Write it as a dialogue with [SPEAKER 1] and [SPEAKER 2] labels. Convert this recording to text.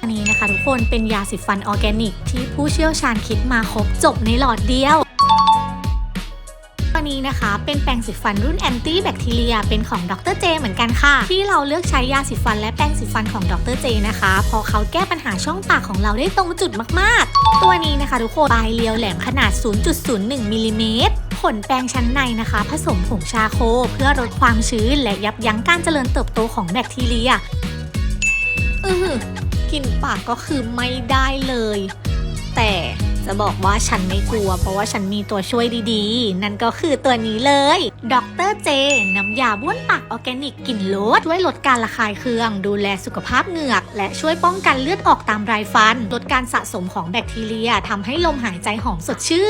[SPEAKER 1] อันนี้นะคะทุกคนเป็นยาสีฟันออร์แกนิก ที่ผู้เชี่ยวชาญคิดมาครบจบในหลอดเดียว ตัวนี้นะคะ เป็นแปรงสีฟันรุ่นแอนตี้แบคทีเรียเป็นของดรเจเหมือนกันค่ะ ที่เราเลือกใช้ยาสีฟันและแปรงสีฟันของดรเจนะคะพราะเขาแก้ปัญหาช่องปากของเราได้ตรงจุดมากๆ ตัวนี้นะคะทุกคนปลายเรียวแหลมขนาด 0.01มิลลิเมตรผลแปรงชั้นในนะคะ ผสมผงชาโค เพื่อลดความชื้นและยับยั้งการเจริญเติบโตของแบคทีเรีย อือหือกลิ่นปากก็คือไม่ได้เลย แต่ จะบอกว่าฉันไม่กลัว เพราะว่าฉันมีตัวช่วยดีๆ นั่นก็คือตัวนี้เลยดรเจ น้ำยาบ้วนปากออร์แกนิกกลิ่นโลดช่วยลดการระคายเคือง ดูแลสุขภาพเหงือก และช่วยป้องกันเลือดออกตามไรฟัน ลดการสะสมของแบคทีเรียทำให้ลมหายใจหอมสดชื่น